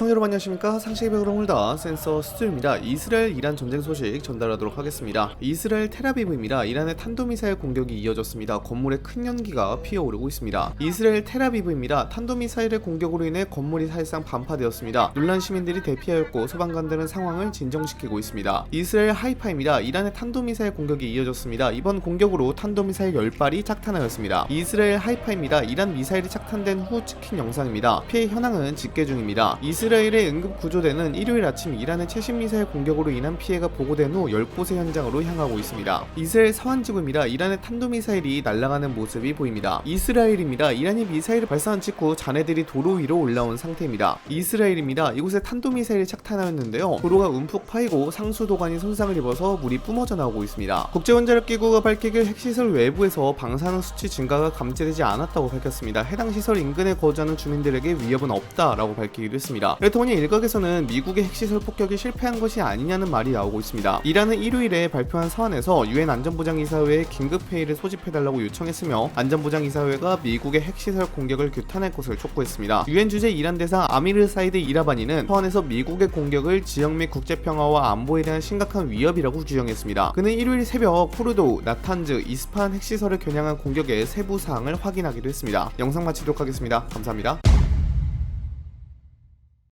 시청자 여러분 안녕하십니까? 상식의 벽을 홀다 센서 스튜입니다. 이스라엘 이란 전쟁 소식 전달하도록 하겠습니다. 이스라엘 테라비브입니다. 이란의 탄도미사일 공격이 이어졌습니다. 건물에 큰 연기가 피어오르고 있습니다. 이스라엘 테라비브입니다. 탄도미사일의 공격으로 인해 건물이 사실상 반파되었습니다. 놀란 시민들이 대피하였고 소방관들은 상황을 진정시키고 있습니다. 이스라엘 하이파입니다. 이란의 탄도미사일 공격이 이어졌습니다. 이번 공격으로 탄도미사일 10발이 착탄하였습니다. 이스라엘 하이파입니다. 이란 미사일이 착탄된 후 찍힌 영상입니다. 피해 현황은 집계 중입니다. 이스라엘 의 응급 구조대는 일요일 아침 이란의 최신 미사일 공격으로 인한 피해가 보고된 후 10곳의 현장으로 향하고 있습니다. 이스라엘 서안 지구입니다. 이란의 탄도미사일이 날아가는 모습이 보입니다. 이스라엘입니다. 이란이 미사일을 발사한 직후 자네들이 도로 위로 올라온 상태입니다. 이스라엘입니다. 이곳에 탄도미사일이 착탄하였는데요. 도로가 움푹 파이고 상수도관이 손상을 입어서 물이 뿜어져 나오고 있습니다. 국제원자력기구가 밝히길 핵시설 외부에서 방사능 수치 증가가 감지되지 않았다고 밝혔습니다. 해당 시설 인근에 거주하는 주민들에게 위협은 없다라고 밝히기도 했습니다. 레토니 일각에서는 미국의 핵시설 폭격이 실패한 것이 아니냐는 말이 나오고 있습니다. 이란은 일요일에 발표한 서한에서 유엔 안전보장이사회에 긴급 회의를 소집해달라고 요청했으며 안전보장이사회가 미국의 핵시설 공격을 규탄할 것을 촉구했습니다. 유엔 주재 이란 대사 아미르 사이드 이라바니는 서한에서 미국의 공격을 지역 및 국제평화와 안보에 대한 심각한 위협이라고 규정했습니다. 그는 일요일 새벽 포르도, 나탄즈, 이스파한 핵시설을 겨냥한 공격의 세부 사항을 확인하기도 했습니다. 영상 마치도록 하겠습니다. 감사합니다.